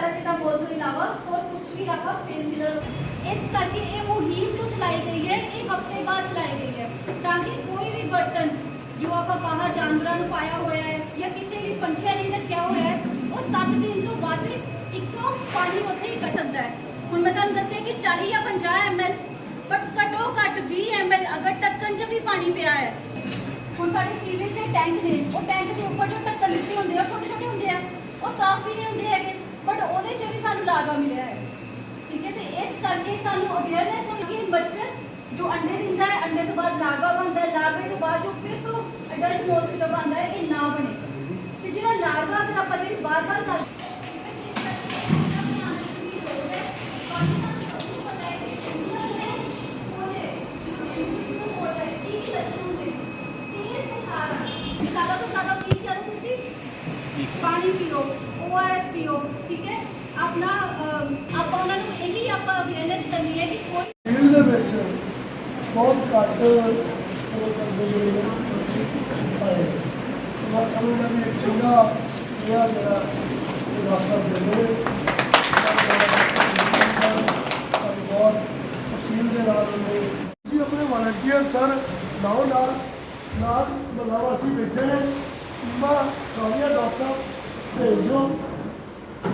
Paracetamol ਤੋਂ ਇਲਾਵਾ ਹੋਰ ਕੁਝ ਵੀ ਆਪਾਂ ਪੇਨ ਕਿਲਰ ਇਸ ਕਰਕੇ ਇਹ ਮੁਹਿੰਮ ਜੋ ਚਲਾਈ ਗਈ ਹੈ ਇਹ ਹਫ਼ਤੇ ਬਾਅਦ ਚਲਾਈ ਗਈ ਹੈ ਤਾਂ ਕਿ ਕੋਈ ਵੀ ਬਰਤਨ ਜੋ ਆਪਾਂ ਬਾਹਰ ਜਾਨਵਰਾਂ ਨੂੰ ਪਾਇਆ ਹੋਇਆ ਹੈ ਜਾਂ ਕਿਤੇ ਵੀ ਪੰਛੀਆਂ ਲਈ ਰੱਖਿਆ ਹੋਇਆ ਹੈ ਉਹ 7 ਦਿਨ ਤੋਂ ਵੱਧ ਇੱਕੋ ਪਾਣੀ ਉੱਥੇ ਹੀ ਘਟਦਾ ਹੈ ਹੁਣ ਮੈਂ ਤੁਹਾਨੂੰ ਦੱਸਿਆ ਕਿ 40 ਜਾਂ 50 ml ਬਟ ਘੱਟੋ ਘੱਟ 20 ml ਅਗਰ ਢੱਕਣ 'ਚ ਵੀ ਪਾਣੀ ਪਿਆ ਹੈ ਹੁਣ ਸਾਡੇ ਸੀਵੇਜ ਦੇ ਟੈਂਕ ਨੇ ਉਹ ਟੈਂਕ ਦੇ ਉੱਪਰ ਜੋ ਢੱਕਣ ਦਿੱਤੇ ਹੁੰਦੇ ਆ ਉਹ ਛੋਟੇ ਛੋਟੇ ਹੁੰਦੇ ਆ ਉਹ ਸਾਫ਼ ਵੀ ਨਹੀਂ ਹੁੰਦੇ ਹੈਗੇ ਬਟ ਉਹਦੇ 'ਚ ਵੀ ਸਾਨੂੰ ਲਾਗਾ ਮਿਲਿਆ ਹੈ। ਠੀਕ ਹੈ, ਤੇ ਇਸ ਕਰਕੇ ਸਾਨੂੰ ਅਵੇਅਰਨੈਸ ਹੋਣੀ ਕਿ ਮੱਛਰ ਜੋ ਅੰਡੇ ਦਿੰਦਾ ਹੈ, ਅੰਡੇ ਤੋਂ ਬਾਅਦ ਲਾਗਾ ਬਣਦਾ ਹੈ, ਲਾਗੇ ਤੋਂ ਬਾਅਦ ਜੋ ਫਿਰ ਤੋਂ ਅਡਲਟ ਮੋਸਕੀਟੋ ਬਣਦਾ ਹੈ, ਇਹ ਨਾ ਬਣੇ। ਤੇ ਜਿਹੜਾ ਲਾਗਾ ਅਗਰ ਆਪਾਂ ਜਿਹੜੀ ਬਾਰ-ਬਾਰ ਗੱਲ ਜ਼ਿਆਦਾ ਤੋਂ ਜ਼ਿਆਦਾ ਕੀ ਕਰੋ ਤੁਸੀਂ ਪਾਣੀ ਪੀਓ ORS ਪੀਓ ਠੀਕ ਹੈ ਆਪਣਾ ਅਮ, ਆਪਾਂ ਉਹਨਾਂ ਨੂੰ ਇਹੀ ਆਪਾਂ ਅਵੇਅਰਨੈਸ ਕਰਨੀ ਹੈ ਕਿ ਕੋਈ ਫੀਲਡ ਦੇ ਵਿੱਚ ਬਹੁਤ ਘੱਟ ਉਹ ਕਰਦੇ ਜਿਹੜੇ ਆਏ ਮੈਂ ਸਮਝਦਾ ਵੀ ਇੱਕ ਚੰਗਾ ਸਿਆ ਜਿਹੜਾ ਇਹ ਡਾਕਟਰ ਦੇ ਨੇ। ਬਹੁਤ ਤਫਸੀਲ ਦੇ ਨਾਲ ਉਹਨੇ ਜੀ ਆਪਣੇ ਵਾਲੰਟੀਅਰ ਸਰ ਨਾਲ ਨਾਲ ਨਾਲ ਬੁਲਾਵਾ ਸੀ ਬੈਠੇ ਨੇ। ਮਾ ਸਾਰੀਆਂ ਡਾਕਟਰ ਭੇਜੋ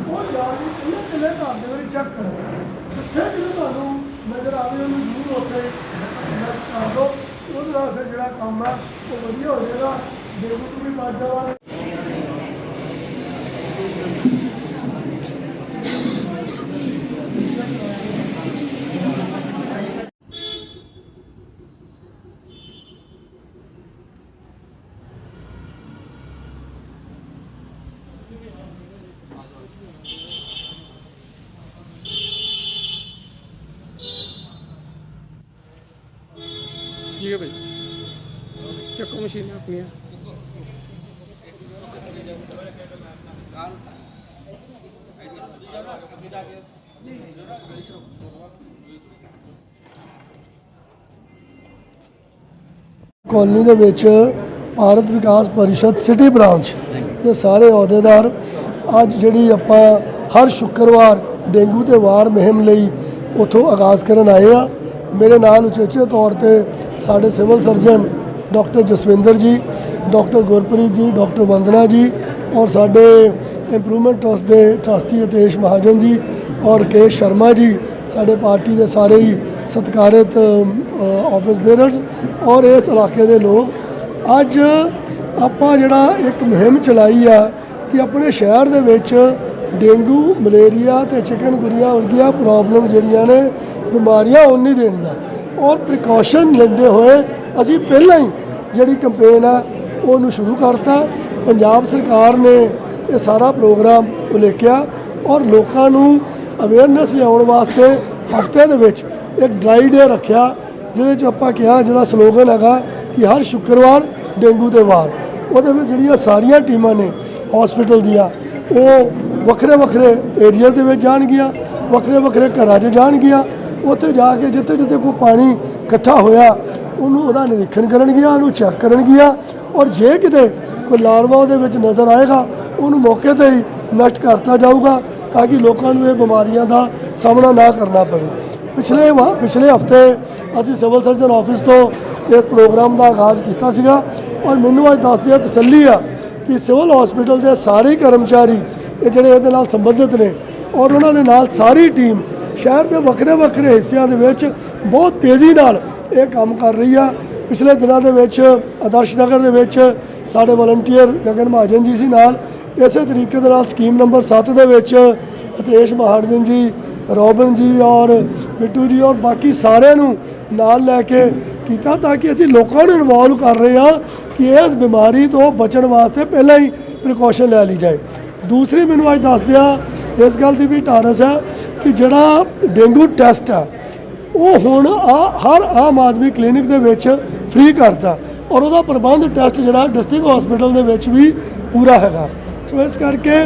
ਉਹ ਜਾ ਕੇ ਕਿੰਨੇ ਕਿੰਨੇ ਘਰ ਦੇ ਵਾਰੀ ਚੈੱਕ ਕਰੋ? ਜਿੱਥੇ ਵੀ ਤੁਹਾਨੂੰ ਨਜ਼ਰ ਆਵੇ, ਉਹਨੂੰ ਜ਼ਰੂਰ ਉੱਥੇ ਨੱਚ ਕਰ ਦਿਓ ਉਹਦੇ ਫਿਰ ਜਿਹੜਾ ਕੰਮ ਆ, ਉਹ ਵਧੀਆ ਹੋ ਜਾਏਗਾ। ਡੇਂਗੂ ਤੋਂ ਵੀ ਬਚ ਜਾਵਾਂਗੇ ਚੱਕੋ ਮਸ਼ੀਨਾਂ ਆਪਣੀਆਂ। ਕਾਲਨੀ ਦੇ ਵਿੱਚ ਭਾਰਤ ਵਿਕਾਸ ਪਰਿਸ਼ਦ ਸਿਟੀ ਬ੍ਰਾਂਚ ਦੇ ਸਾਰੇ ਅਹੁਦੇਦਾਰ ਅੱਜ ਜਿਹੜੀ ਆਪਾਂ ਹਰ ਸ਼ੁੱਕਰਵਾਰ ਡੇਂਗੂ ਤੇ ਵਾਰ ਮੁਹਿੰਮ ਲਈ ਉਥੋਂ ਆਗਾਜ਼ ਕਰਨ ਆਏ ਆ। ਮੇਰੇ ਨਾਲ ਉਚੇਚੇ ਤੌਰ ਤੇ ਸਾਡੇ ਸਿਵਲ ਸਰਜਨ ਡਾਕਟਰ ਜਸਵਿੰਦਰ ਜੀ, ਡਾਕਟਰ ਗੁਰਪ੍ਰੀਤ ਜੀ, ਡਾਕਟਰ ਵੰਦਨਾ ਜੀ ਔਰ ਸਾਡੇ ਇੰਪਰੂਵਮੈਂਟ ਟਰਸਟ ਦੇ ਟਰਸਟੀ ਅਤੇਸ਼ ਮਹਾਜਨ ਜੀ ਔਰ ਕੇ ਸ਼ਰਮਾ ਜੀ, ਸਾਡੇ ਪਾਰਟੀ ਦੇ ਸਾਰੇ ਹੀ ਸਤਿਕਾਰਿਤ ਆਫਿਸ ਬੇਅਰਸ ਔਰ ਇਸ ਇਲਾਕੇ ਦੇ ਲੋਕ। ਅੱਜ ਆਪਾਂ ਜਿਹੜਾ ਇੱਕ ਮੁਹਿੰਮ ਚਲਾਈ ਆ ਕਿ ਆਪਣੇ ਸ਼ਹਿਰ ਦੇ ਵਿੱਚ ਡੇਂਗੂ, ਮਲੇਰੀਆ ਤੇ ਚਿਕਨਗੁਨੀਆ ਵਰਗੀਆਂ ਪ੍ਰੋਬਲਮ ਜਿਹੜੀਆਂ ਨੇ, ਬਿਮਾਰੀਆਂ ਉਹ ਨਹੀਂ ਦੇਣੀਆਂ। ਔਰ ਪ੍ਰੀਕਾਸ਼ਨ ਲੈਂਦੇ ਹੋਏ ਅਸੀਂ ਪਹਿਲਾਂ ਹੀ ਜਿਹੜੀ ਕੈਂਪੇਨ ਆ, ਉਹਨੂੰ ਸ਼ੁਰੂ ਕਰਤਾ। ਪੰਜਾਬ ਸਰਕਾਰ ਨੇ ਇਹ ਸਾਰਾ ਪ੍ਰੋਗਰਾਮ ਉਲੇਖਿਆ ਔਰ ਲੋਕਾਂ ਨੂੰ ਅਵੇਅਰਨੈਸ ਲਿਆਉਣ ਵਾਸਤੇ ਹਫ਼ਤੇ ਦੇ ਵਿੱਚ ਇੱਕ ਡਰਾਈ ਡੇ ਰੱਖਿਆ, ਜਿਹਦੇ 'ਚ ਆਪਾਂ ਕਿਹਾ, ਜਿਹਦਾ ਸਲੋਗਨ ਹੈਗਾ ਕਿ ਹਰ ਸ਼ੁੱਕਰਵਾਰ ਡੇਂਗੂ ਦੇ ਵਾਰ। ਉਹਦੇ ਵਿੱਚ ਜਿਹੜੀਆਂ ਸਾਰੀਆਂ ਟੀਮਾਂ ਨੇ ਹਸਪੀਟਲ ਦੀਆਂ, ਉਹ ਵੱਖਰੇ ਵੱਖਰੇ ਏਰੀਆ ਦੇ ਵਿੱਚ ਜਾਣਗੀਆਂ ਵੱਖਰੇ ਵੱਖਰੇ ਘਰਾਂ 'ਚ ਜਾਣਗੀਆਂ। ਉੱਥੇ ਜਾ ਕੇ ਜਿੱਥੇ ਜਿੱਥੇ ਕੋਈ ਪਾਣੀ ਇਕੱਠਾ ਹੋਇਆ, ਉਹਨੂੰ ਉਹਦਾ ਨਿਰੀਖਣ ਕਰਨਗੀਆਂ ਉਹਨੂੰ ਚੈੱਕ ਕਰਨਗੀਆਂ ਔਰ ਜੇ ਕਿਤੇ ਕੋਈ ਲਾਰਵਾ ਉਹਦੇ ਵਿੱਚ ਨਜ਼ਰ ਆਏਗਾ, ਉਹਨੂੰ ਮੌਕੇ ਤੇ ਹੀ ਨਸ਼ਟ ਕਰਤਾ ਜਾਊਗਾ ਤਾਂ ਕਿ ਲੋਕਾਂ ਨੂੰ ਇਹ ਬਿਮਾਰੀਆਂ ਦਾ ਸਾਹਮਣਾ ਨਾ ਕਰਨਾ ਪਵੇ। ਪਿਛਲੇ ਵਾ- ਪਿਛਲੇ ਹਫ਼ਤੇ ਅਸੀਂ ਸਿਵਲ ਸਰਜਨ ਆਫਿਸ ਤੋਂ ਇਸ ਪ੍ਰੋਗਰਾਮ ਦਾ ਆਗਾਜ਼ ਕੀਤਾ ਸੀਗਾ ਔਰ ਮੈਨੂੰ ਅੱਜ ਦੱਸਦੇ ਆ ਤਸੱਲੀ ਆ ਕਿ ਸਿਵਲ ਹਸਪੀਟਲ ਦੇ ਸਾਰੇ ਕਰਮਚਾਰੀ ਇਹ ਜਿਹੜੇ ਇਹਦੇ ਨਾਲ ਸੰਬੰਧਿਤ ਨੇ ਔਰ ਉਹਨਾਂ ਦੇ ਨਾਲ ਸਾਰੀ ਟੀਮ ਸ਼ਹਿਰ ਦੇ ਵੱਖਰੇ ਵੱਖਰੇ ਹਿੱਸਿਆਂ ਦੇ ਵਿੱਚ ਬਹੁਤ ਤੇਜ਼ੀ ਨਾਲ ਇਹ ਕੰਮ ਕਰ ਰਹੀ ਆ। ਪਿਛਲੇ ਦਿਨਾਂ ਦੇ ਵਿੱਚ ਆਦਰਸ਼ ਨਗਰ ਦੇ ਵਿੱਚ ਸਾਡੇ ਵਲੰਟੀਅਰ ਗਗਨ ਮਹਾਜਨ ਜੀ ਸੀ ਨਾਲ। ਇਸੇ ਤਰੀਕੇ ਦੇ ਨਾਲ ਸਕੀਮ ਨੰਬਰ 7 ਦੇ ਵਿੱਚ ਅਤੇਸ਼ ਮਹਾਜਨ ਜੀ, ਰੋਬਨ ਜੀ ਔਰ ਮਿੱਟੂ ਜੀ ਔਰ ਬਾਕੀ ਸਾਰਿਆਂ ਨੂੰ ਨਾਲ ਲੈ ਕੇ ਕੀਤਾ ਤਾਂ ਕਿ ਅਸੀਂ ਲੋਕਾਂ ਨੂੰ ਇਨਵੋਲਵ ਕਰ ਰਹੇ ਹਾਂ ਕਿ ਇਸ ਬਿਮਾਰੀ ਤੋਂ ਬਚਣ ਵਾਸਤੇ ਪਹਿਲਾਂ ਹੀ ਪ੍ਰੀਕਾਸ਼ਨ ਲੈ ਲਈ ਜਾਏ। ਦੂਸਰੀ ਮੈਨੂੰ ਅੱਜ ਦੱਸ ਦਿਆ ਇਸ ਗੱਲ ਦੀ ਵੀ ਟਾਰਸ ਹੈ ਕਿ ਜਿਹੜਾ ਡੇਂਗੂ ਟੈਸਟ ਹੈ, ਉਹ ਹੁਣ ਆ ਹਰ ਆਮ ਆਦਮੀ ਕਲੀਨਿਕ ਦੇ ਵਿੱਚ ਫ੍ਰੀ ਕਰਤਾ ਔਰ ਉਹਦਾ ਪ੍ਰਬੰਧ ਟੈਸਟ ਜਿਹੜਾ ਡਿਸਟ੍ਰਿਕਟ ਹਸਪੀਟਲ ਦੇ ਵਿੱਚ ਵੀ ਪੂਰਾ ਹੈਗਾ। ਸੋ ਇਸ ਕਰਕੇ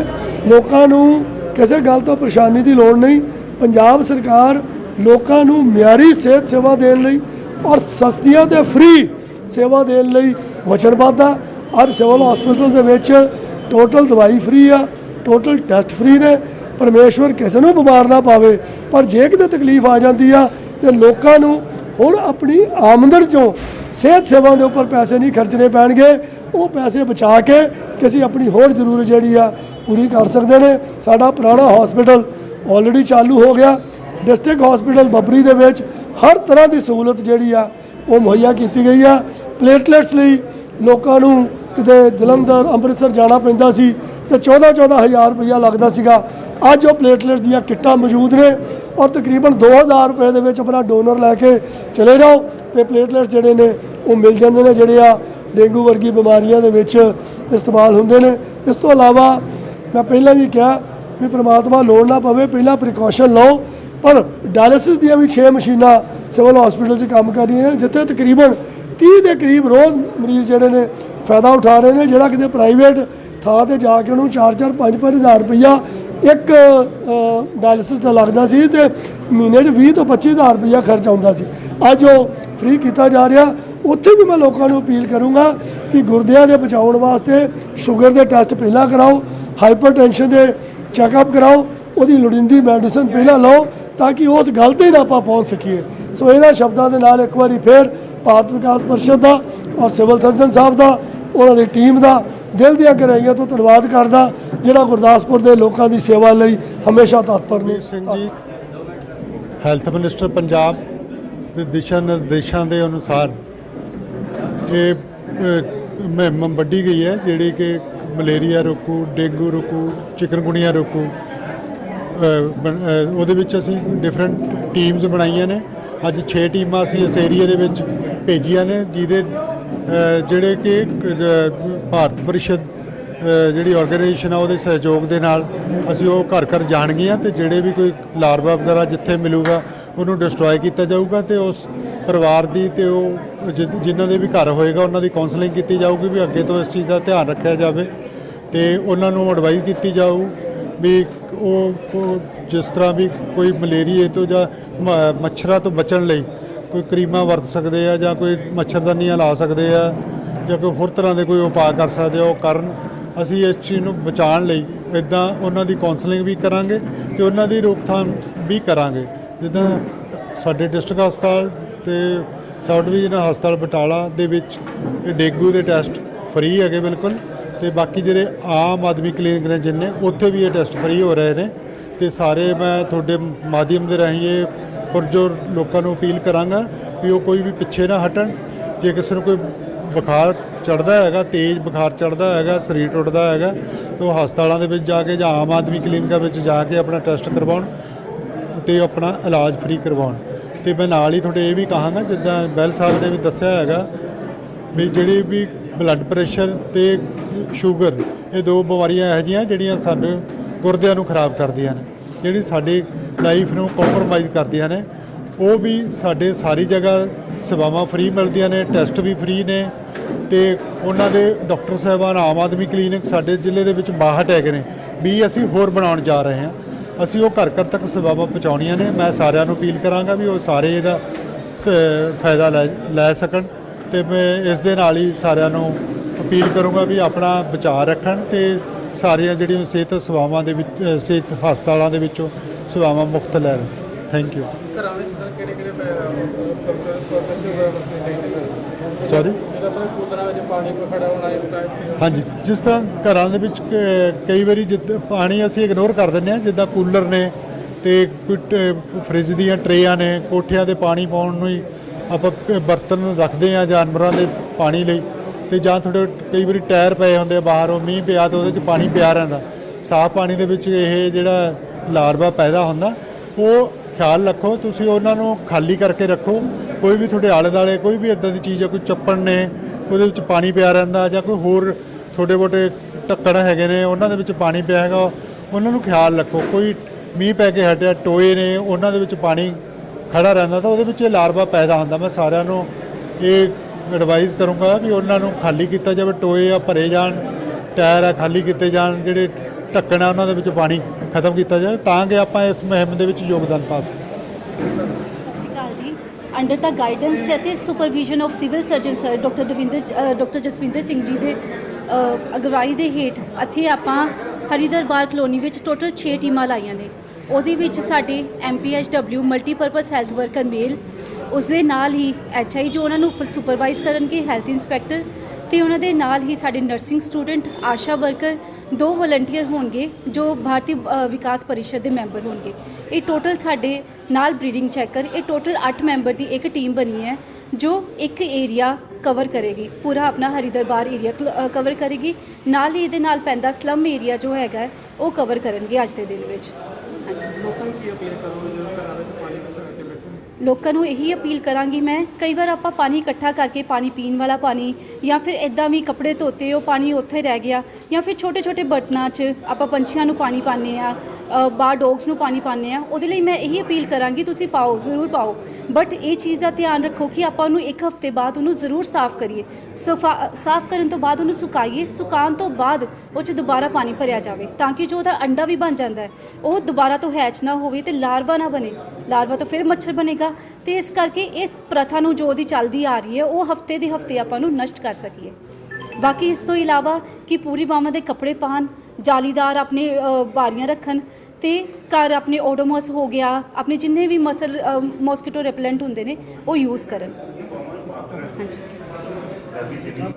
ਲੋਕਾਂ ਨੂੰ ਕਿਸੇ ਗੱਲ ਤੋਂ ਪਰੇਸ਼ਾਨੀ ਦੀ ਲੋੜ ਨਹੀਂ। ਪੰਜਾਬ ਸਰਕਾਰ ਲੋਕਾਂ ਨੂੰ ਮਿਆਰੀ ਸਿਹਤ ਸੇਵਾ ਦੇਣ ਲਈ ਔਰ ਸਸਤੀਆਂ ਤੇ ਫ੍ਰੀ ਸੇਵਾ ਦੇਣ ਲਈ ਵਚਨਬੱਧ ਆ। ਹਰ ਸਿਵਲ ਹਸਪੀਟਲ ਦੇ ਵਿੱਚ ਟੋਟਲ ਦਵਾਈ ਫ੍ਰੀ ਆ ਟੋਟਲ ਟੈਸਟ ਫ੍ਰੀ ਨੇ। ਪਰਮੇਸ਼ਵਰ ਕਿਸੇ ਨੂੰ ਬਿਮਾਰ ਨਾ ਪਾਵੇ, ਪਰ ਜੇ ਕਿਤੇ ਤਕਲੀਫ ਆ ਜਾਂਦੀ ਆ, ਤੇ ਲੋਕਾਂ ਨੂੰ ਹੁਣ ਆਪਣੀ ਆਮਦਨ ਚੋਂ ਸਿਹਤ ਸੇਵਾ ਦੇ ਉੱਪਰ ਪੈਸੇ ਨਹੀਂ ਖਰਚਣੇ ਪੈਣਗੇ, ਉਹ ਪੈਸੇ ਬਚਾ ਕੇ ਕਿਸੇ ਆਪਣੀ ਹੋਰ ਜ਼ਰੂਰਤ ਜਿਹੜੀ ਆ, ਪੂਰੀ ਕਰ ਸਕਦੇ ਨੇ। ਸਾਡਾ ਪੁਰਾਣਾ ਹਸਪੀਟਲ ਆਲਰੇਡੀ ਚਾਲੂ ਹੋ ਗਿਆ। ਡਿਸਟ੍ਰਿਕਟ ਹਸਪੀਟਲ ਬੱਬਰੀ ਦੇ ਵਿੱਚ ਹਰ ਤਰ੍ਹਾਂ ਦੀ ਸਹੂਲਤ ਜਿਹੜੀ ਆ, ਉਹ ਮੁਹੱਈਆ ਕੀਤੀ ਗਈ ਆ। ਪਲੇਟਲੈਟਸ ਲਈ ਲੋਕਾਂ ਨੂੰ ਕਿਤੇ ਜਲੰਧਰ, ਅੰਮ੍ਰਿਤਸਰ ਜਾਣਾ ਪੈਂਦਾ ਸੀ, ਤੇ 14 14000 ਰੁਪਇਆ ਲੱਗਦਾ ਸੀਗਾ। ਅੱਜ ਉਹ ਪਲੇਟਲੈਟਸ ਦੀਆਂ ਕਿੱਟਾਂ ਮੌਜੂਦ ਨੇ ਔਰ ਤਕਰੀਬਨ 2000 ਰੁਪਏ ਦੇ ਵਿੱਚ ਆਪਣਾ ਡੋਨਰ ਲੈ ਕੇ ਚਲੇ ਜਾਓ ਤੇ ਪਲੇਟਲੈਟਸ ਜਿਹੜੇ ਨੇ ਉਹ ਮਿਲ ਜਾਂਦੇ ਨੇ, ਜਿਹੜੇ ਆ ਡੇਂਗੂ ਵਰਗੀ ਬਿਮਾਰੀਆਂ ਦੇ ਵਿੱਚ ਇਸਤੇਮਾਲ ਹੁੰਦੇ ਨੇ। ਇਸ ਤੋਂ ਇਲਾਵਾ ਮੈਂ ਪਹਿਲਾਂ ਵੀ ਕਿਹਾ ਵੀ ਪ੍ਰਮਾਤਮਾ ਲੋੜ ਨਾ ਪਵੇ, ਪਹਿਲਾਂ ਪ੍ਰੀਕਾਸ਼ਨ ਲਓ, ਪਰ ਡਾਇਲਿਸਿਸ ਦੀਆਂ ਵੀ 6 ਮਸ਼ੀਨਾਂ ਸਿਵਲ ਹਸਪੀਟਲ 'ਚ ਕੰਮ ਕਰ ਰਹੀਆਂ ਜਿੱਥੇ ਤਕਰੀਬਨ 30 ਦੇ ਕਰੀਬ ਰੋਜ਼ ਮਰੀਜ਼ ਜਿਹੜੇ ਨੇ ਫਾਇਦਾ ਉਠਾ ਰਹੇ ਨੇ, ਜਿਹੜਾ ਕਿਤੇ ਪ੍ਰਾਈਵੇਟ ਥਾਂ ਤੇ ਜਾ ਕੇ ਉਹਨੂੰ 4-4 5-5 ਹਜ਼ਾਰ ਰੁਪਈਆ ਇੱਕ ਡਾਇਲਿਸਿਸ ਦਾ ਲੱਗਦਾ ਸੀ ਤੇ ਮਹੀਨੇ 'ਚ 20 ਤੋਂ 25 ਹਜ਼ਾਰ ਰੁਪਈਆ ਖਰਚ ਆਉਂਦਾ ਸੀ। ਅੱਜ ਉਹ ਫ੍ਰੀ ਕੀਤਾ ਜਾ ਰਿਹਾ। ਉੱਥੇ ਵੀ ਮੈਂ ਲੋਕਾਂ ਨੂੰ ਅਪੀਲ ਕਰੂੰਗਾ ਕਿ ਗੁਰਦਿਆਂ ਦੇ ਬਚਾਉਣ ਵਾਸਤੇ ਸ਼ੂਗਰ ਦੇ ਟੈਸਟ ਪਹਿਲਾਂ ਕਰਾਓ ਹਾਈਪਰਟੈਂਸ਼ਨ ਦੇ ਚੈੱਕਅਪ ਕਰਾਓ, ਉਹਦੀ ਲੋੜੀਂਦੀ ਮੈਡੀਸਨ ਪਹਿਲਾਂ ਲਓ ਤਾਂ ਕਿ ਉਸ ਗਲਤੀ ਨਾਲ ਆਪਾਂ ਪਹੁੰਚ ਸਕੀਏ। ਸੋ ਇਹਨਾਂ ਸ਼ਬਦਾਂ ਦੇ ਨਾਲ ਇੱਕ ਵਾਰੀ ਫੇਰ ਭਾਰਤ ਵਿਕਾਸ ਪਰਿਸ਼ਦ ਦਾ ਔਰ ਸਿਵਲ ਸਰਜਨ ਸਾਹਿਬ ਦਾ, ਉਹਨਾਂ ਦੀ ਟੀਮ ਦਾ ਦਿਲ ਦੀਆਂ ਗਹਿਰਾਈਆਂ ਤੋਂ ਧੰਨਵਾਦ ਕਰਦਾ, ਜਿਹੜਾ ਗੁਰਦਾਸਪੁਰ ਦੇ ਲੋਕਾਂ ਦੀ ਸੇਵਾ ਲਈ ਹਮੇਸ਼ਾ ਤਤਪਰ ਨੇ। ਸਿੰਘ ਜੀ, ਹੈਲਥ ਮਿਨਿਸਟਰ ਪੰਜਾਬ ਦੇ ਦਿਸ਼ਾ ਨਿਰਦੇਸ਼ਾਂ ਦੇ ਅਨੁਸਾਰ ਇਹ ਮੁਹਿੰਮ ਵੱਡੀ ਗਈ ਹੈ, ਜਿਹੜੀ ਕਿ ਮਲੇਰੀਆ ਰੋਕੂ, ਡੇਂਗੂ ਰੋਕੂ, ਚਿਕਨਗੁਣੀਆ ਰੋਕੂ ਬਣ- ਉਹਦੇ ਵਿੱਚ ਅਸੀਂ ਡਿਫਰੈਂਟ ਟੀਮਸ ਬਣਾਈਆਂ ਨੇ। ਅੱਜ 6 ਟੀਮਾਂ ਅਸੀਂ ਇਸ ਏਰੀਆ ਦੇ ਵਿੱਚ ਭੇਜੀਆਂ ਨੇ, ਜਿਹਦੇ ਜਿਹੜੇ ਕਿ ਭਾਰਤ ਪਰਿਸ਼ਦ ਜਿਹੜੀ ਆਰਗੇਨਾਈਜੇਸ਼ਨ ਆ ਉਹਦੇ ਸਹਿਯੋਗ ਦੇ ਨਾਲ ਅਸੀਂ ਉਹ ਘਰ ਘਰ ਜਾਣਗੀਆਂ ਤੇ ਜਿਹੜੇ ਵੀ ਕੋਈ ਲਾਰਵਾ ਵਗੈਰਾ ਜਿੱਥੇ ਮਿਲੂਗਾ ਉਹਨੂੰ ਡਿਸਟਰੋਏ ਕੀਤਾ ਜਾਊਗਾ ਤੇ ਉਸ ਪਰਿਵਾਰ ਦੀ ਤੇ ਉਹ ਜਿ- ਜਿਨ੍ਹਾਂ ਦੇ ਵੀ ਘਰ ਹੋਏਗਾ ਉਹਨਾਂ ਦੀ ਕਾਉਂਸਲਿੰਗ ਕੀਤੀ ਜਾਊਗੀ ਵੀ ਅੱਗੇ ਤੋਂ ਇਸ ਚੀਜ਼ ਦਾ ਧਿਆਨ ਰੱਖਿਆ ਜਾਵੇ ਤੇ ਉਹਨਾਂ ਨੂੰ ਐਡਵਾਈਸ ਕੀਤੀ ਜਾਊ ਵੀ ਉਹ ਉਹ ਜਿਸ ਤਰ੍ਹਾਂ ਵੀ ਕੋਈ ਮਲੇਰੀਏ ਤੋਂ ਜਾਂ ਮ- ਮੱਛਰਾਂ ਤੋਂ ਬਚਣ ਲਈ ਕੋਈ ਕਰੀਮਾਂ ਵਰਤ ਸਕਦੇ ਆ ਜਾਂ ਕੋਈ ਮੱਛਰਦਾਨੀਆਂ ਲਾ ਸਕਦੇ ਆ ਜਾਂ ਕੋਈ ਹੋਰ ਤਰ੍ਹਾਂ ਦੇ ਕੋਈ ਉਪਾਅ ਕਰ ਸਕਦੇ ਆ, ਉਹ ਕਰਨ। ਅਸੀਂ ਇਸ ਚੀਜ਼ ਨੂੰ ਬਚਾਉਣ ਲਈ ਇਦਾਂ ਉਹਨਾਂ ਦੀ ਕਾਉਂਸਲਿੰਗ ਵੀ ਕਰਾਂਗੇ ਤੇ ਉਹਨਾਂ ਦੀ ਰੋਕਥਾਮ ਵੀ ਕਰਾਂਗੇ। ਜਿੱਦਾਂ ਸਾਡੇ ਡਿਸਟ੍ਰਿਕਟ ਹਸਪਤਾਲ ਤੇ ਸਬ ਡਿਵੀਜ਼ਨ ਹਸਪਤਾਲ ਬਟਾਲਾ ਦੇ ਵਿੱਚ ਇਹ ਡੇਂਗੂ ਦੇ ਟੈਸਟ ਫ੍ਰੀ ਹੈਗੇ ਬਿਲਕੁਲ ਤੇ ਬਾਕੀ ਜਿਹੜੇ ਆਮ ਆਦਮੀ ਕਲੀਨਿਕ ਨੇ ਜਿੰਨੇ, ਉੱਥੇ ਵੀ ਇਹ ਟੈਸਟ ਫ੍ਰੀ ਹੋ ਰਹੇ ਨੇ। ਤੇ ਸਾਰੇ ਮੈਂ ਤੁਹਾਡੇ ਮਾਧਿਅਮ ਦੇ ਰਾਹੀਂ ਇਹ ਪੁਰਜੋਰ ਲੋਕਾਂ ਨੂੰ ਅਪੀਲ ਕਰਾਂਗਾ ਵੀ ਉਹ ਕੋਈ ਵੀ ਪਿੱਛੇ ਨਾ ਹਟਣ। ਜੇ ਕਿਸੇ ਨੂੰ ਕੋਈ ਬੁਖਾਰ ਚੜਦਾ ਹੈਗਾ, ਤੇਜ਼ ਬੁਖਾਰ ਚੜਦਾ ਹੈਗਾ, ਸਰੀਰ ਟੁੱਟਦਾ ਹੈਗਾ, ਤਾਂ ਉਹ ਹਸਪਤਾਲਾਂ ਦੇ ਵਿੱਚ ਜਾ ਕੇ ਜਾਂ ਆਮ ਆਦਮੀ ਕਲੀਨਿਕਾਂ ਵਿੱਚ ਜਾ ਕੇ ਆਪਣਾ ਟੈਸਟ ਕਰਵਾਉਣ ਤੇ ਆਪਣਾ ਇਲਾਜ ਫ੍ਰੀ ਕਰਵਾਉਣ। ਤੇ ਮੈਂ ਨਾਲ ਹੀ ਤੁਹਾਡੇ ਇਹ ਵੀ ਕਹਾਂਗਾ, ਜਿੱਦਾਂ ਬੈਲ ਸਾਹਿਬ ਨੇ ਵੀ ਦੱਸਿਆ ਹੈਗਾ ਵੀ ਜਿਹੜੇ ਵੀ ਬਲੱਡ ਪ੍ਰੈਸ਼ਰ ਤੇ ਸ਼ੂਗਰ ਇਹ ਦੋ ਬਿਮਾਰੀਆਂ ਇਹੋ ਜਿਹੀਆਂ ਜਿਹੜੀਆਂ ਸਾਡੇ ਗੁਰਦਿਆਂ ਨੂੰ ਖਰਾਬ ਕਰਦੀਆਂ ਨੇ। ਜਿਹੜੀ ਸਾਡੀ ਲਾਈਫ ਨੂੰ ਕੰਪਰੋਮਾਈਜ਼ ਕਰਦੀਆਂ ਨੇ। ਉਹ ਵੀ ਸਾਡੇ ਸਾਰੀ ਜਗ੍ਹਾ ਸੇਵਾਵਾਂ ਫ੍ਰੀ ਮਿਲਦੀਆਂ ਨੇ ਟੈਸਟ ਵੀ ਫ੍ਰੀ ਨੇ ਤੇ ਉਹਨਾਂ ਦੇ ਡਾਕਟਰ ਸਾਹਿਬਾਨ, ਆਮ ਆਦਮੀ ਕਲੀਨਿਕ ਸਾਡੇ ਜ਼ਿਲ੍ਹੇ ਦੇ ਵਿੱਚ 62 ਹੈਗੇ ਨੇ ਵੀ ਅਸੀਂ ਹੋਰ ਬਣਾਉਣ ਜਾ ਰਹੇ ਹਾਂ। ਅਸੀਂ ਉਹ ਘਰ ਘਰ ਤੱਕ ਸੇਵਾਵਾਂ ਪਹੁੰਚਾਉਣੀਆਂ ਨੇ। ਮੈਂ ਸਾਰਿਆਂ ਨੂੰ ਅਪੀਲ ਕਰਾਂਗਾ ਵੀ ਉਹ ਸਾਰੇ ਇਹਦਾ ਸ- ਫਾਇਦਾ ਲੈ ਲੈ ਸਕਣ ਤੇ ਮੈਂ ਇਸ ਦੇ ਨਾਲ ਹੀ ਸਾਰਿਆਂ ਨੂੰ ਅਪੀਲ ਕਰੂੰਗਾ ਵੀ ਆਪਣਾ ਬਚਾਅ ਰੱਖਣ ਤੇ ਸਾਰੀਆਂ ਜਿਹੜੀਆਂ ਸਿਹਤ ਸੇਵਾਵਾਂ ਦੇ ਵਿੱਚ ਅ, ਸਿਹਤ ਹਸਪਤਾਲਾਂ ਦੇ ਵਿੱਚੋਂ ਸੇਵਾਵਾਂ ਮੁਫਤ ਲੈਣ ਥੈਂਕ ਯੂ ਘਰਾਂ ਵਿੱਚ ਸਰ ਕਿਹੜੇ ਕਿਹੜੇ ਪਰਪਸ ਵਰਤਨੇ ਚਾਹੀਦੇ ਸੌਰੀ ਜਿਹੜਾ ਸਰ ਕੂਲਰਾਂ ਵਿੱਚ ਪਾਣੀ ਕੋ ਖੜਾ ਹੋਣਾ ਇਸ ਟਾਈਪ ਹਾਂਜੀ ਜਿਸ ਤਰ੍ਹਾਂ ਘਰਾਂ ਦੇ ਵਿੱਚ ਕ- ਕਈ ਵਾਰੀ ਜਿੱਦ ਪਾਣੀ ਅਸੀਂ ਇਗਨੋਰ ਕਰ ਦਿੰਦੇ ਹਾਂ ਜਿੱਦਾਂ ਕੂਲਰ ਨੇ ਤੇ ਕੋਈ ਟ- ਫਰਿੱਜ ਦੀਆਂ ਟਰੇਆਂ ਨੇ ਕੋਠਿਆਂ ਦੇ ਪਾਣੀ ਪਾਉਣ ਨੂੰ ਹੀ ਆਪਾਂ ਪ- ਬਰਤਨ ਰੱਖਦੇ ਆ ਜਾਨਵਰਾਂ ਦੇ ਪਾਣੀ ਲਈ। ਤੇ ਜਾਂ ਤੁਹਾਡੇ ਕਈ ਵਾਰੀ ਟਾਇਰ ਪਏ ਹੁੰਦੇ ਆ ਬਾਹਰ ਉਹ ਮੀਂਹ ਪਿਆ ਤਾਂ ਉਹਦੇ 'ਚ ਪਾਣੀ ਪਿਆ ਰਹਿੰਦਾ। ਸਾਫ਼ ਪਾਣੀ ਦੇ ਵਿੱਚ ਇਹ ਜਿਹੜਾ ਲਾਰਵਾ ਪੈਦਾ ਹੁੰਦਾ, ਉਹ ਖਿਆਲ ਰੱਖੋ, ਤੁਸੀਂ ਉਹਨਾਂ ਨੂੰ ਖਾਲੀ ਕਰਕੇ ਰੱਖੋ। ਕੋਈ ਵੀ ਤੁਹਾਡੇ ਆਲੇ ਦਾਲੇ ਕੋਈ ਵੀ ਇਦਾਂ ਦੀ ਚੀਜ਼ ਹੈ ਕੋਈ ਚੱਪਣ ਨੇ, ਉਹਦੇ ਵਿੱਚ ਪਾਣੀ ਪਿਆ ਰਹਿੰਦਾ ਜਾਂ ਕੋਈ ਹੋਰ ਛੋਟੇ ਮੋਟੇ ਢੱਕਣ ਹੈਗੇ ਨੇ, ਉਹਨਾਂ ਦੇ ਵਿੱਚ ਪਾਣੀ ਪਿਆ ਹੈਗਾ, ਉਹਨਾਂ ਨੂੰ ਖਿਆਲ ਰੱਖੋ। ਕੋਈ ਮੀਂਹ ਪੈ ਕੇ ਹਟਿਆ, ਟੋਏ ਨੇ, ਉਹਨਾਂ ਦੇ ਵਿੱਚ ਪਾਣੀ ਖੜਾ ਰਹਿੰਦਾ ਤਾਂ ਉਹਦੇ ਵਿੱਚ ਇਹ ਲਾਰਵਾ ਪੈਦਾ ਹੁੰਦਾ। ਮੈਂ ਸਾਰਿਆਂ ਨੂੰ ਇਹ ਐਡਵਾਈਸ ਕਰੂੰਗਾ ਵੀ ਉਹਨਾਂ ਨੂੰ ਖਾਲੀ ਕੀਤਾ ਜਾਵੇ, ਟੋਏ ਆ ਭਰੇ ਜਾਣ, ਟਾਇਰ ਆ ਖਾਲੀ ਕੀਤੇ ਜਾਣ, ਜਿਹੜੇ ਢੱਕਣ ਆ ਉਹਨਾਂ ਦੇ ਵਿੱਚ ਪਾਣੀ ਖਤਮ ਕੀਤਾ ਜਾਵੇ, ਤਾਂ ਕਿ ਆਪਾਂ ਇਸ ਮੁਹਿੰਮ ਦੇ ਵਿੱਚ ਯੋਗਦਾਨ ਪਾ ਸਕੀਏ। ਸਤਿ ਸ਼੍ਰੀ ਅਕਾਲ ਜੀ। ਅੰਡਰ ਦਾ ਗਾਈਡੈਂਸ ਤੇ ਅਤੇ supervision of civil surgeon sir doctor Davinder doctor Jaswinder Singh ji ਦੇ ਅਗਵਾਈ ਦੇ ਹੇਠ ਇੱਥੇ ਆਪਾਂ ਹਰੀ ਦਰਬਾਰ ਕਲੋਨੀ ਵਿੱਚ ਟੋਟਲ 6 ਟੀਮਾਂ ਲਾਈਆਂ ਨੇ। ਉਹਦੇ ਵਿੱਚ ਸਾਡੇ MPHW multipurpose health worker male ਉਸ ਦੇ ਨਾਲ ਹੀ ਐਚਆਈ ਜੋ ਉਹਨਾਂ ਨੂੰ ਸੁਪਰਵਾਈਜ਼ ਕਰਨਗੇ ਹੈਲਥ ਇੰਸਪੈਕਟਰ ਤੇ ਉਹਨਾਂ ਦੇ ਨਾਲ ਹੀ ਸਾਡੇ ਨਰਸਿੰਗ ਸਟੂਡੈਂਟ ਆਸ਼ਾ ਵਰਕਰ, ਦੋ ਵਲੰਟੀਅਰ ਹੋਣਗੇ, ਜੋ ਭਾਰਤੀ ਵਿਕਾਸ ਪਰਿਸ਼ਦ ਦੇ ਮੈਂਬਰ ਹੋਣਗੇ। ਇਹ ਟੋਟਲ ਸਾਡੇ ਨਾਲ ਬਰੀਡਿੰਗ ਚੈਕਰ ਇਹ ਟੋਟਲ 8 ਮੈਂਬਰ ਦੀ ਇੱਕ ਟੀਮ ਬਣੀ ਹੈ, ਜੋ ਇੱਕ ਏਰੀਆ ਕਵਰ ਕਰੇਗੀ, ਪੂਰਾ ਆਪਣਾ ਹਰੀ ਦਰਬਾਰ ਏਰੀਆ ਕਵਰ ਕਰੇਗੀ। ਨਾਲ ਹੀ ਇਹਦੇ ਨਾਲ ਪੈਂਦਾ ਸਲਮ ਏਰੀਆ ਜੋ ਹੈਗਾ, ਉਹ ਕਵਰ ਕਰਨਗੇ ਅੱਜ ਦੇ ਦਿਨ ਵਿੱਚ। ਲੋਕਾਂ ਨੂੰ ਕੀ ਅਪੀਲ ਕਰੋਗੇ ਜਦੋਂ ਘਰਾਂ ਵਿੱਚ ਪਾਣੀ ਵਸਾ ਕੇ ਬੈਠੇ ਲੋਕਾਂ ਨੂੰ ਇਹੀ ਅਪੀਲ ਕਰਾਂਗੀ ਮੈਂ, ਕਈ ਵਾਰ ਆਪਾਂ ਪਾਣੀ ਇਕੱਠਾ ਕਰਕੇ ਪਾਣੀ ਪੀਣ ਵਾਲਾ ਪਾਣੀ ਜਾਂ ਫਿਰ ਇਦਾਂ ਵੀ ਕੱਪੜੇ ਧੋਤੇ, ਉਹ ਪਾਣੀ ਉੱਥੇ ਰਹਿ ਗਿਆ ਜਾਂ ਫਿਰ ਛੋਟੇ ਛੋਟੇ ਬਰਤਨਾਂ 'ਚ ਆਪਾਂ ਪੰਛੀਆਂ ਨੂੰ ਪਾਣੀ ਪਾਉਂਦੇ ਆ ਬਾਹਰ ਡੌਗਸ ਨੂੰ ਪਾਣੀ ਪਾਉਂਦੇ ਆ ਉਹਦੇ ਲਈ ਮੈਂ ਇਹੀ ਅਪੀਲ ਕਰਾਂਗੀ ਤੁਸੀਂ ਪਾਓ, ਜ਼ਰੂਰ ਪਾਓ। ਬਟ ਇਹ ਚੀਜ਼ ਦਾ ਧਿਆਨ ਰੱਖੋ ਕਿ ਆਪਾਂ ਉਹਨੂੰ ਇੱਕ ਹਫ਼ਤੇ ਬਾਅਦ ਉਹਨੂੰ ਜ਼ਰੂਰ ਸਾਫ਼ ਕਰੀਏ। ਸਫਾ, ਸਾਫ਼ ਕਰਨ ਤੋਂ ਬਾਅਦ ਉਹਨੂੰ ਸੁਕਾਈਏ, ਸੁਕਾਉਣ ਤੋਂ ਬਾਅਦ ਉਹ 'ਚ ਦੁਬਾਰਾ ਪਾਣੀ ਭਰਿਆ ਜਾਵੇ ਤਾਂ ਕਿ ਜੋ ਉਹਦਾ ਅੰਡਾ ਵੀ ਬਣ ਜਾਂਦਾ ਹੈ, ਉਹ ਦੁਬਾਰਾ ਤੋਂ ਹੈਚ ਨਾ ਹੋਵੇ ਤੇ ਲਾਰਵਾ ਨਾ ਬਣੇ। ਲਾਰਵਾ ਤੋਂ ਫਿਰ ਮੱਛਰ ਬਣੇਗਾ। ਤੇ ਇਸ ਕਰਕੇ ਇਸ ਪ੍ਰਥਾ ਨੂੰ ਜੋ ਉਹਦੀ ਚੱਲਦੀ ਆ ਰਹੀ ਹੈ, ਉਹ ਹਫ਼ਤੇ ਦੇ ਹਫ਼ਤੇ ਆਪਾਂ ਨੂੰ ਨਸ਼ਟ ਕਰ ਸਕੀਏ। ਬਾਕੀ ਇਸ ਤੋਂ ਇਲਾਵਾ ਕਿ ਪੂਰੀ ਬਾਹਾਂ ਦੇ ਕੱਪੜੇ ਪਾਣ ਜਾਲੀਦਾਰ ਆਪਣੇ ਬਾਰੀਆਂ ਰੱਖਣ ਤੇ ਘਰ ਆਪਣੇ ਓਡੋਮੋਸ ਹੋ ਗਿਆ, ਆਪਣੇ ਜਿੰਨੇ ਵੀ ਮਸਲ ਮੋਸਕੀਟੋ ਰਿਪੈਲੈਂਟ ਹੁੰਦੇ ਨੇ, ਉਹ ਯੂਜ਼ ਕਰਨ। ਹਾਂਜੀ।